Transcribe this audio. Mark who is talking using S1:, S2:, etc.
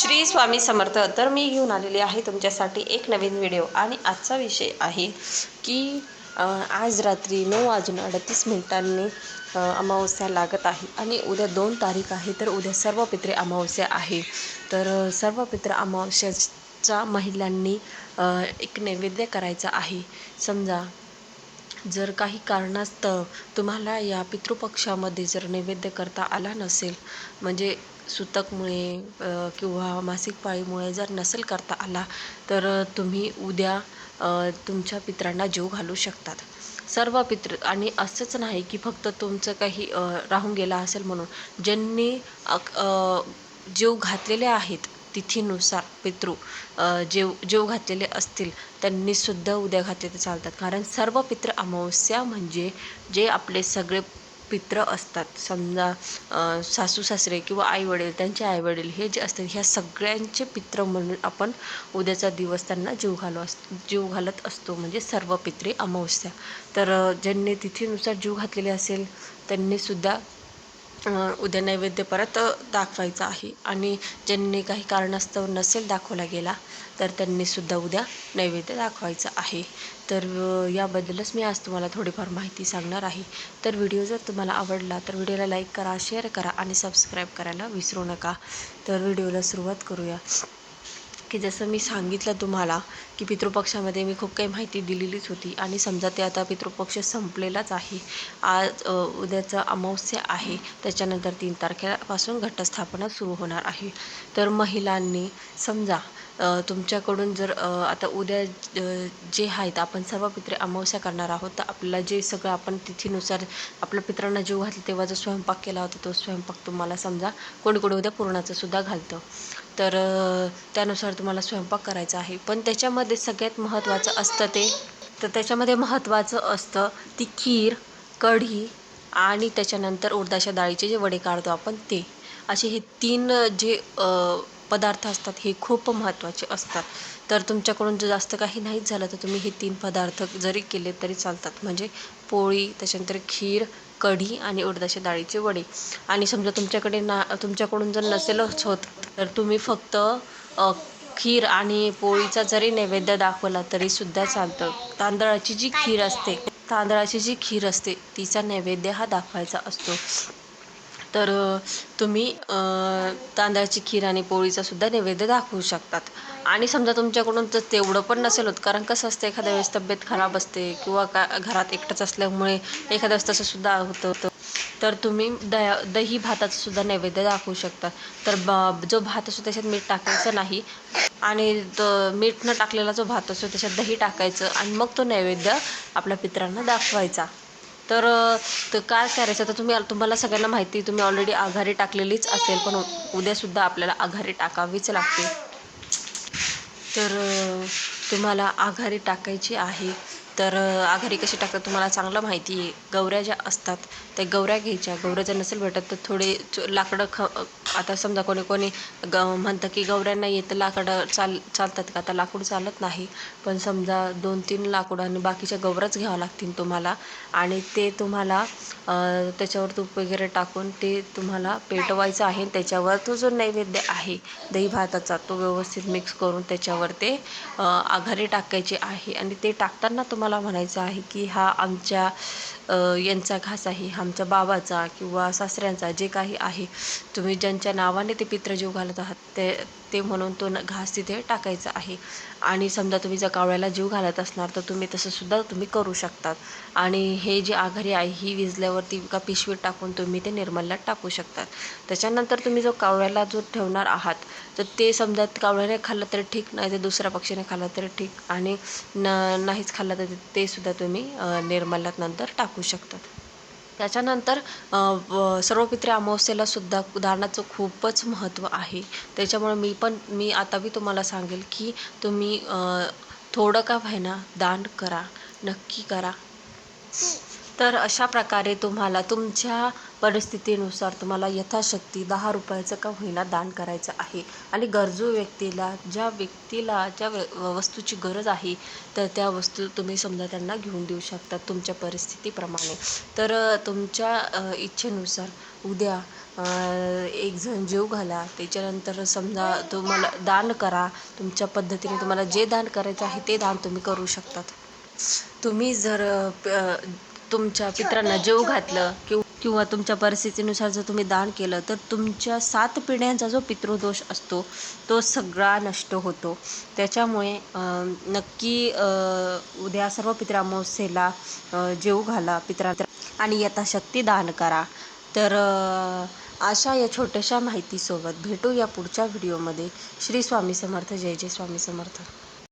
S1: श्री स्वामी समर्थ. तर मी घेऊन आलेली आहे तुमच्यासाठी एक नवीन व्हिडिओ. आणि आजचा विषय आहे की आज रात्री नऊ वाजून अडतीस मिनिटांनी अमावस्या लागत आहे. आणि उद्या दोन तारीख आहे तर उद्या सर्व पित्रे अमावस्या आहे. तर सर्व पित्र अमावस्याचा महिलांनी एक नैवेद्य करायचा आहे. समजा जर काही कारणास्तव तुम्हाला या पितृपक्षामध्ये जर नैवेद्य करता आला नसेल म्हणजे सुतकमुळे किंवा मासिक पाळीमुळे जर नसेल करता आला तर तुम्ही उद्या तुमच्या पित्रांना जीव घालू शकतात. सर्व पितृ आणि असंच नाही की फक्त तुमचं काही राहून गेला असेल म्हणून. ज्यांनी जीव घातलेले आहेत तिथीनुसार पितृ जेव जेव घातलेले असतील त्यांनीसुद्धा उद्या घातले तर चालतात. कारण सर्व पित्र अमावस्या म्हणजे जे आपले सगळे पित्र असतात. समजा सासू सासरे किंवा आई वडील त्यांचे आई वडील हे जे असतात ह्या सगळ्यांचे पित्र म्हणून आपण उद्याचा दिवस त्यांना जीव घालू अस जीव घालत असतो. म्हणजे सर्व पित्रे अमावस्या. तर ज्यांनी तिथीनुसार जीव घातलेले असेल त्यांनीसुद्धा उद्या नैवेद्य परत दाखवायचा आहे. आणि ज्यांनी काही कारणास्तव नसेल दाखवला गेला तर त्यांनीसुद्धा उद्या नैवेद्य दाखवायचा आहे. तर याबद्दलच मी आज तुम्हाला थोडीफार माहिती सांगणार आहे. तर व्हिडिओ जर तुम्हाला आवडला तर व्हिडिओला लाईक करा शेअर करा आणि सबस्क्राईब करायला विसरू नका. तर व्हिडिओला सुरुवात करूया. की जसं मी सांगितलं तुम्हाला की पितृपक्षामध्ये मी खूप काही माहिती दिलेलीच होती आणि समजा ते आता पितृपक्ष संपलेलाच आहे. आज उद्याचं अमावस्या आहे. त्याच्यानंतर तीन तारखेपासून घटस्थापना सुरू होणार आहे. तर महिलांनी समजा तुमच्याकडून जर आता उद्या जे आहेत आपण सर्व पित्रे अमावस्या करणार आहोत तर आपल्याला जे सगळं आपण तिथीनुसार आपल्या पित्रांना जीव घातला तेव्हा जो स्वयंपाक केला होता तो स्वयंपाक तुम्हाला समजा कोणी कोणी उद्या पुरणाचं सुद्धा घालतं. तर त्यानुसार तुम्हाला स्वयंपाक करायचा आहे. पण त्याच्यामध्ये सगळ्यात महत्त्वाचं असतं ते. तर त्याच्यामध्ये महत्त्वाचं असतं ती खीर कढी आणि त्याच्यानंतर उडदाच्या डाळीचे जे वडे काढतो आपण ते. असे हे तीन जे पदार्थ असतात हे खूप महत्त्वाचे असतात. तर तुमच्याकडून जर जास्त काही नाहीच झालं तर तुम्ही हे तीन पदार्थ जरी केले तरी चालतात. म्हणजे पोळी त्याच्यानंतर खीर कढी आणि उडदाच्या डाळीचे वडे. आणि समजा तुमच्याकडे ना तुमच्याकडून जर नसेलच होत तर तुम्ही फक्त खीर आणि पोळीचा जरी नैवेद्य दाखवला तरीसुद्धा चालतं. तांदळाची जी खीर असते तांदळाची जी खीर असते तिचा नैवेद्य हा दाखवायचा असतो. तर तुम्ही तांदळाची खीर आणि पोळीचा सुद्धा नैवेद्य दाखवू शकतात. आणि समजा तुमच्याकडून जर तेवढं पण नसेल होत कारण कसं असतं एखाद्या वेळेस तब्येत खराब असते किंवा का घरात एकटंच असल्यामुळे एखाद्या वेळेस तसं सुद्धा होतं होतं. तर तुम्ही दया दही भाताचंसुद्धा नैवेद्य दाखवू शकता. तर ब जो भात असतो त्याच्यात मीठ टाकायचं नाही आणि तो मीठ न टाकलेला जो भात असतो त्याच्यात दही टाकायचं आणि मग तो नैवेद्य आपल्या पित्रांना दाखवायचा. तर तर काय करायचं? तर तुम्ही तुम्हाला सगळ्यांना माहिती तुम्ही ऑलरेडी आघाडी टाकलेलीच असेल पण उद्यासुद्धा आपल्याला आघाडी टाकावीच लागते. तर तुम्हाला आघाडी टाकायची आहे. तर आघारी आघाडी कशी टाकतात तुम्हाला चांगलं माहिती आहे. गवऱ्या ज्या असतात त्या गवऱ्या घ्यायच्या. गवऱ्या जर नसेल भेटत तर थोडे च- लाकडं ख आता समजा कोणी कोणी ग म्हणतं की गवऱ्यांना नाही लाकडं चाल चालतात का? आता लाकूड चालत नाही. पण समजा दोन तीन लाकूड आणि बाकीच्या गवऱ्याच घ्यावं लागतील तुम्हाला. आणि ते तुम्हाला त्याच्यावर तूप वगैरे टाकून ते तुम्हाला पेटवायचं आहे. त्याच्यावर तो जो नैवेद्य आहे दही भाताचा तो व्यवस्थित मिक्स करून त्याच्यावर ते आघारी टाकायचे आहे. आणि ते टाकताना तुम्हाला म्हणायचं आहे की हा आमच्या यांचा घास आहे आमच्या बाबाचा किंवा सासऱ्यांचा जे काही आहे तुम्ही ज्यांच्या नावाने ते पित्रजीव घालत आहात ते ते म्हणून तो न- घास तिथे टाकायचा आहे. आणि समजा तुम्ही जर कावळ्याला जीव घालत असणार तर तुम्ही तसंसुद्धा तुम्ही करू शकतात. आणि हे जी आघारी आहे ही विजल्यावरती का पिशवीत टाकून तुम्ही ते निर्मल्यात टाकू शकतात. त्याच्यानंतर तुम्ही जो कावळ्याला जो ठेवणार आहात तर ते समजा कावळ्याने खाल्लं तरी ठीक नाही तर दुसऱ्या पक्षीने खाल्लं तरी ठीक आणि न नाहीच खाल्लं तर ते सुद्धा तुम्ही निर्मल्यात नंतर टाकू शकतात. त्याच्यानंतर सर्वपित्री व- अमावस्येला सुद्धा दानाचं खूपच महत्त्व आहे. त्याच्यामुळे मी पण मी आता बी तुम्हाला सांगेल की तुम्ही थोडं का व्हायना दान करा नक्की करा. तर अशा प्रकारे तुम्हाला तुमच्या परिस्थितीनुसार तुम्हाला यथाशक्ती दहा रुपयाचं का होईना दान करायचं आहे. आणि गरजू व्यक्तीला ज्या व्यक्तीला ज्या व वस्तूची गरज आहे तर त्या वस्तू तुम्ही समजा त्यांना घेऊन देऊ शकता तुमच्या परिस्थितीप्रमाणे. तर तुमच्या इच्छेनुसार उद्या एक जण जेव घाला. त्याच्यानंतर समजा तुम्हाला दान करा. तुमच्या पद्धतीने तुम्हाला जे दान करायचं आहे ते दान तुम्ही करू शकतात. तुम्ही जर प तुमच्या पित्रांना जेव घातलं किंवा किंवा तुमच्या परिस्थितीनुसार जर तुम्ही दान केलं तर तुमच्या सात पिढ्यांचा जो पितृदोष असतो तो सगळा नष्ट होतो. त्याच्यामुळे नक्की उद्या सर्व पित्र जेऊ घाला पित्रा. आणि यथाशक्ती दान करा. तर अशा या छोट्याशा माहितीसोबत भेटू या पुढच्या व्हिडिओमध्ये. श्री स्वामी समर्थ. जय जय स्वामी समर्थ.